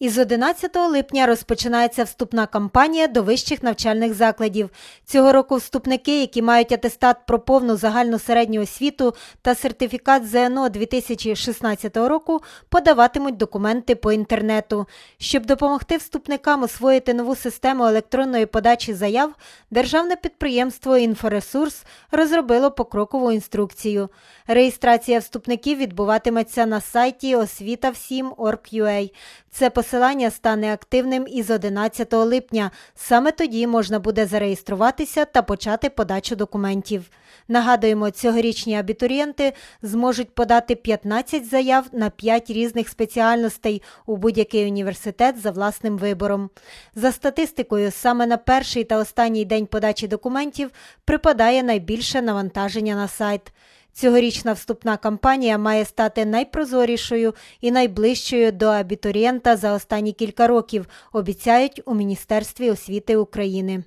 Із 11 липня розпочинається вступна кампанія до вищих навчальних закладів. Цього року вступники, які мають атестат про повну загальну середню освіту та сертифікат ЗНО 2016 року, подаватимуть документи по інтернету. Щоб допомогти вступникам освоїти нову систему електронної подачі заяв, державне підприємство «Інфоресурс» розробило покрокову інструкцію. Реєстрація вступників відбуватиметься на сайті освіта. Це посилання стане активним із 11 липня. Саме тоді можна буде зареєструватися та почати подачу документів. Нагадуємо, цьогорічні абітурієнти зможуть подати 15 заяв на 5 різних спеціальностей у будь-який університет за власним вибором. За статистикою, саме на перший та останній день подачі документів припадає найбільше навантаження на сайт. Цьогорічна вступна кампанія має стати найпрозорішою і найближчою до абітурієнта за останні кілька років, обіцяють у Міністерстві освіти України.